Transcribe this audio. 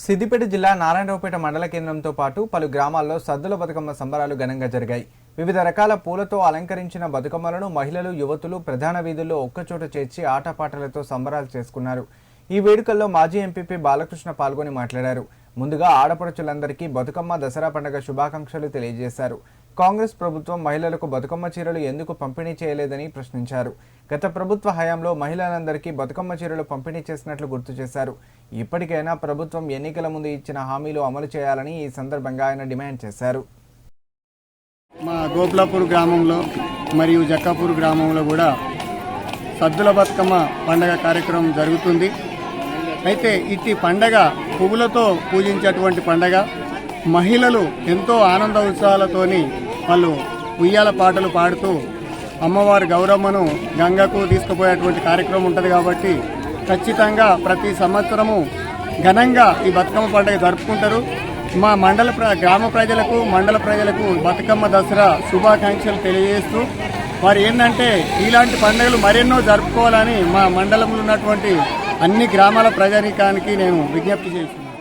సిద్దిపేట జిల్లా నారాయణరావుపేట మండల కేంద్రంతో పాటు పలు గ్రామాల్లో సద్దుల బతుకమ్మ సంబరాలు ఘనంగా జరిగాయి. వివిధ రకాల పూలతో అలంకరించిన బతుకమ్మలను మహిళలు యువతులు ప్రధాన వీధుల్లో ఒక్కచోట చేర్చి ఆటపాటలతో సంబరాలు చేసుకున్నారు. ఈ వేడుకల్లో మాజీ ఎంపీపీ బాలకృష్ణ పాల్గొని మాట్లాడారు. ముందుగా ఆడపడుచులందరికీ బతుకమ్మ దసరా పండుగ శుభాకాంక్షలు తెలియజేశారు. కాంగ్రెస్ ప్రభుత్వం మహిళలకు బతుకమ్మ చీరలు ఎందుకు పంపిణీ చేయలేదని ప్రశ్నించారు. గత ప్రభుత్వ హయాంలో మహిళలందరికీ బతుకమ్మ చీరలు పంపిణీ చేసినట్లు గుర్తు చేశారు. ఇప్పటికైనా ప్రభుత్వం ఎన్నికల ముందు ఇచ్చిన హామీలు అమలు చేయాలని ఈ సందర్భంగా ఆయన డిమాండ్ చేశారు. మా గోపులాపూర్ గ్రామంలో మరియు జక్కాపూర్ గ్రామంలో కూడా సద్దుల బతుకమ్మ పండగ కార్యక్రమం జరుగుతుంది. అయితే ఇట్టి పండగ పువ్వులతో పూజించేటువంటి పండగ మహిళలు ఎంతో ఆనంద ఉత్సాహాలతోని వాళ్ళు ఉయ్యాల పాటలు పాడుతూ అమ్మవారి గౌరమ్మను గంగకు తీసుకుపోయేటువంటి కార్యక్రమం ఉంటుంది కాబట్టి ఖచ్చితంగా ప్రతి సంవత్సరము ఘనంగా ఈ బతుకమ్మ పండుగ జరుపుకుంటారు. మా మండల ప్ర- గ్రామ ప్రజలకు మండల ప్రజలకు బతుకమ్మ దసరా శుభాకాంక్షలు తెలియజేస్తూ వారు ఏంటంటే ఇలాంటి పండుగలు మరెన్నో జరుపుకోవాలని మా మండలంలో ఉన్నటువంటి అన్ని గ్రామాల ప్రజానీకానికి నేను విజ్ఞప్తి చేస్తున్నాను.